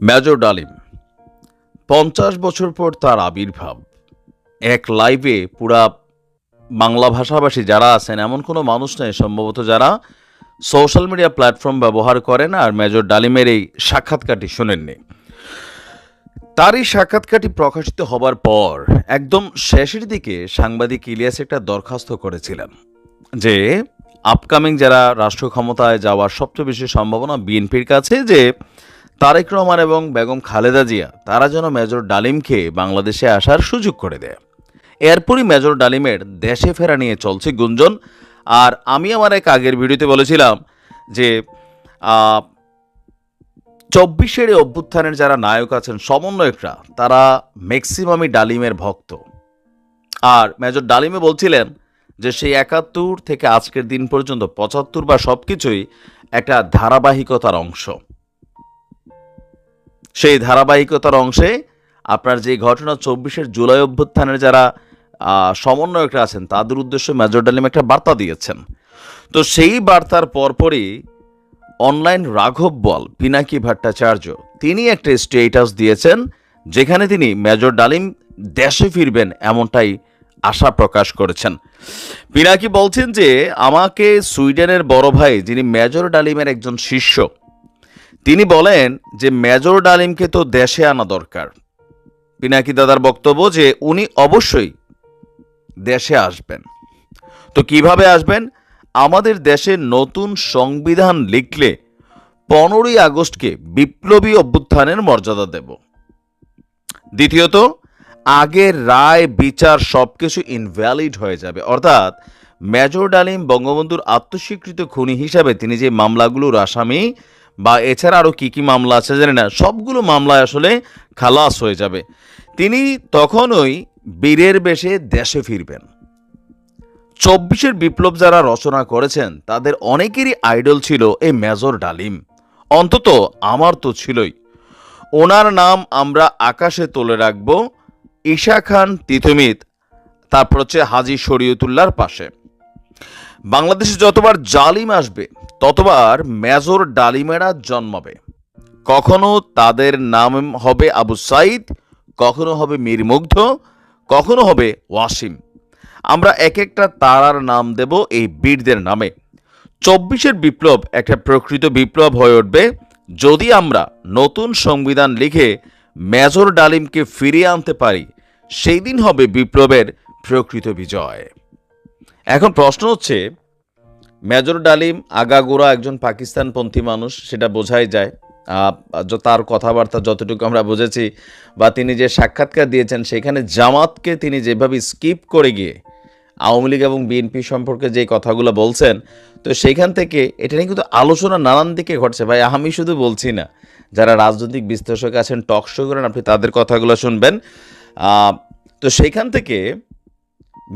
Major ডালিম, পঞ্চাশ বছর পর তার আবির্ভাব। এক লাইভে পুরা বাংলা ভাষাভাষী যারা আছেন, এমন কোনো মানুষ নেই, সম্ভবত যারা সোশ্যাল মিডিয়া প্ল্যাটফর্ম ব্যবহার করেন আর মেজর ডালিমের এই সাক্ষাৎকারটি শোনেননি। তার এই সাক্ষাৎকারটি প্রকাশিত হবার পর একদম শেষের দিকে সাংবাদিক ইলিয়াস একটা দরখাস্ত করেছিলেন যে আপকামিং যারা রাষ্ট্র ক্ষমতায় যাওয়ার সবচেয়ে বেশি সম্ভাবনা বিএনপির কাছে যে তারেক রহমান এবং বেগম খালেদা জিয়া, তারা যেন মেজর ডালিমকে বাংলাদেশে আসার সুযোগ করে দেয়। এরপরই মেজর ডালিমের দেশে ফেরা নিয়ে চলছে গুঞ্জন। আর আমি আমার এক আগের ভিডিওতে বলেছিলাম যে চব্বিশের অভ্যুত্থানের যারা নায়ক আছেন, সমন্বয়করা, তারা ম্যাক্সিমামই ডালিমের ভক্ত। আর মেজর ডালিমে বলছিলেন যে, সেই একাত্তর থেকে আজকের দিন পর্যন্ত পঁচাত্তর বা সব কিছুই একটা ধারাবাহিকতার অংশ। সেই ধারাবাহিকতার অংশে আপনার যে ঘটনা চব্বিশের জুলাই অভ্যুত্থানের যারা সমন্বয়করা আছেন, তাদের উদ্দেশ্যে মেজর ডালিম একটা বার্তা দিয়েছেন। তো সেই বার্তার পরপরই অনলাইন রাঘব বল, পিনাকি ভট্টাচার্য, তিনি একটা স্টেটাস দিয়েছেন, যেখানে তিনি মেজর ডালিম দেশে ফিরবেন এমনটাই আশা প্রকাশ করেছেন। পিনাকি বলছেন যে, আমাকে সুইডেনের বড় ভাই, যিনি মেজর ডালিমের একজন শিষ্য তিনি বলেন যে মেজর ডালিমকে তো দেশে আনা দরকার। পিনাকি দাদার বক্তব্য যে উনি অবশ্যই দেশে আসবেন। তো কীভাবে আসবেন? আমাদের দেশে নতুন সংবিধান লিখলে পনেরোই আগস্টকে বিপ্লবী অভ্যুত্থানের মর্যাদা দেব। দ্বিতীয়ত আগের রায়, বিচার সবকিছু ইনভ্যালিড হয়ে যাবে। অর্থাৎ মেজর ডালিম বঙ্গবন্ধুর আত্মস্বীকৃত খুনি হিসাবে তিনি যে মামলাগুলোর আসামি বা এছাড়া আরও কী কী মামলা আছে জানি না, সবগুলো মামলায় আসলে খালাস হয়ে যাবে। তিনি তখনই বীরের বেশে দেশে ফিরবেন। চব্বিশের বিপ্লব যারা রচনা করেছেন, তাদের অনেকেরই আইডল ছিল এই মেজর ডালিম। অন্তত আমার তো ছিলই। ওনার নাম আমরা আকাশে তুলে রাখব, ঈশা খান তিতুমিত। তারপর হচ্ছে হাজি শরীয়তুল্লাহর পাশে। বাংলাদেশে যতবার জালিম আসবে ততবার মেজর ডালিমেরা জন্মাবে। কখনো তাদের নাম হবে আবু সাইদ, কখনো হবে মীরমুগ্ধ কখনো হবে ওয়াসিম। আমরা এক একটা তারার নাম দেব এই বীরদের নামে। চব্বিশের বিপ্লব একটা প্রকৃত বিপ্লব হয়ে উঠবে যদি আমরা নতুন সংবিধান লিখে মেজর ডালিমকে ফিরিয়ে আনতে পারি, সেই দিন হবে বিপ্লবের প্রকৃত বিজয়। এখন প্রশ্ন হচ্ছে মেজর ডালিম আগাগোড়া একজন পাকিস্তানপন্থী মানুষ, সেটা বোঝাই যায়। তার কথাবার্তা যতটুকু আমরা বুঝেছি বা তিনি যে সাক্ষাৎকার দিয়েছেন, সেখানে জামাতকে তিনি যেভাবে স্কিপ করে গিয়ে আওয়ামী লীগ এবং বিএনপি সম্পর্কে যে কথাগুলো বলছেন, তো সেখান থেকে এটা নিয়ে কিন্তু আলোচনা নানান দিকে ঘটছে। ভাই, আমি শুধু বলছি না, যারা রাজনৈতিক বিশ্লেষক আছেন, টক শো করেন, আপনি তাদের কথাগুলো শুনবেন। তো সেইখান থেকে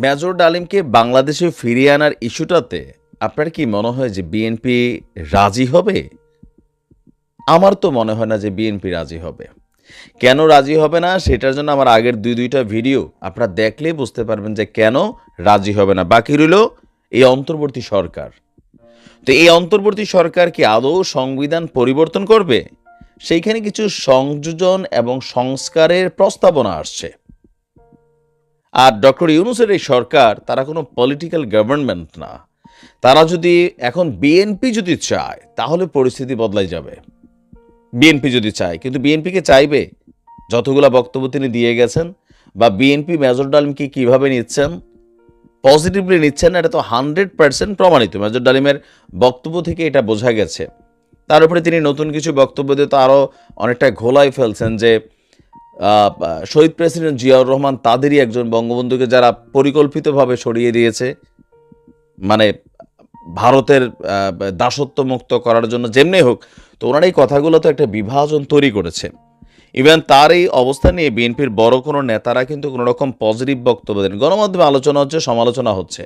মেজর ডালিমকে বাংলাদেশে ফিরিয়ে আনার ইস্যুটাতে আপনার কি মনে হয় যে বিএনপি রাজি হবে? আমার তো মনে হয় না যে বিএনপি রাজি হবে। কেন রাজি হবে না? সেটার জন্য আমার আগের দুই, দুইটা ভিডিও আপনারা দেখলেই বুঝতে পারবেন যে কেন রাজি হবে না। বাকি রইল এই অন্তর্বর্তী সরকার। তো এই অন্তর্বর্তী সরকার কি আদৌ সংবিধান পরিবর্তন করবে? সেইখানে কিছু সংযোজন এবং সংস্কারের প্রস্তাবনা আসছে। আর ডক্টর ইউনুসের এই সরকার, তারা কোনো পলিটিক্যাল গভর্নমেন্ট না। তারা যদি এখন বিএনপি যদি চায়, তাহলে পরিস্থিতি বদলাই যাবে। বিএনপি যদি চায়, কিন্তু বিএনপিকে চাইবে? যতগুলা বক্তব্য তিনি দিয়ে গেছেন, বা বিএনপি মেজর ডালিমকে কীভাবে নিচ্ছেন? পজিটিভলি নিচ্ছেন এটা তো হান্ড্রেড পার্সেন্ট প্রমাণিত। মেজর ডালিমের বক্তব্য থেকে এটা বোঝা গেছে। তার উপরে তিনি নতুন কিছু বক্তব্য দিয়ে তো আরও অনেকটা ঘোলাই ফেলছেন যে শহীদ প্রেসিডেন্ট জিয়াউর রহমান তাদেরই একজন বঙ্গবন্ধুকে যারা পরিকল্পিতভাবে সরিয়ে দিয়েছে। মানে ভারতের দাসত্ব মুক্ত করার জন্য যেমনি হোক, তো ওনার এই কথাগুলো তো একটা বিভাজন তৈরি করেছে। ইভেন তার এই অবস্থা নিয়ে বিএনপির বড় কোনো নেতারা কিন্তু কোনো রকম পজিটিভ বক্তব্য দেন গণমাধ্যমে আলোচনা হচ্ছে, সমালোচনা হচ্ছে।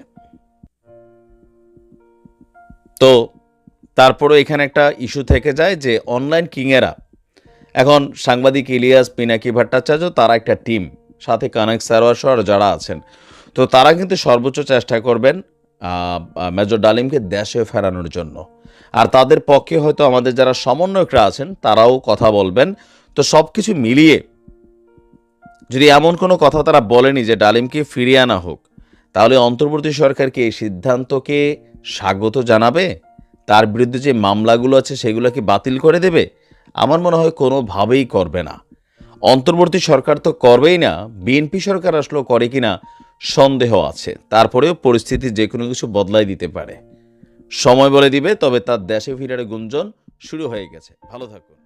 তো তারপরেও এখানে একটা ইস্যু থেকে যায় যে অনলাইন কিংয়েরা এখন সাংবাদিক ইলিয়াস, পিনাকি ভট্টাচার্য, তারা একটা টিম সাথে কানেক সারোয়ার যারা আছেন, তো তারা কিন্তু সর্বোচ্চ চেষ্টা করবেন মেজর ডালিমকে দেশে ফেরানোর জন্য। আর তাদের পক্ষে হয়তো আমাদের যারা সমন্বয়করা আছেন, তারাও কথা বলবেন। তো সব কিছু মিলিয়ে যদি এমন কোনো কথা তারা বলেনি যে ডালিমকে ফিরিয়ে আনা হোক, তাহলে অন্তর্বর্তী সরকার কি এই সিদ্ধান্তকে স্বাগত জানাবে? তার বিরুদ্ধে যে মামলাগুলো আছে সেগুলো কি বাতিল করে দেবে? আমার মনে হয় কোনোভাবেই করবে না। অন্তর্বর্তী সরকার তো করবেই না। বিএনপি সরকার আসলেও করে কিনা সন্দেহ আছে। তারপরেও পরিস্থিতি যে কোনো কিছু বদলাই দিতে পারে। সময় বলে দিবে, তবে তার দেশে ফিরার গুঞ্জন শুরু হয়ে গেছে। ভালো থাকুন।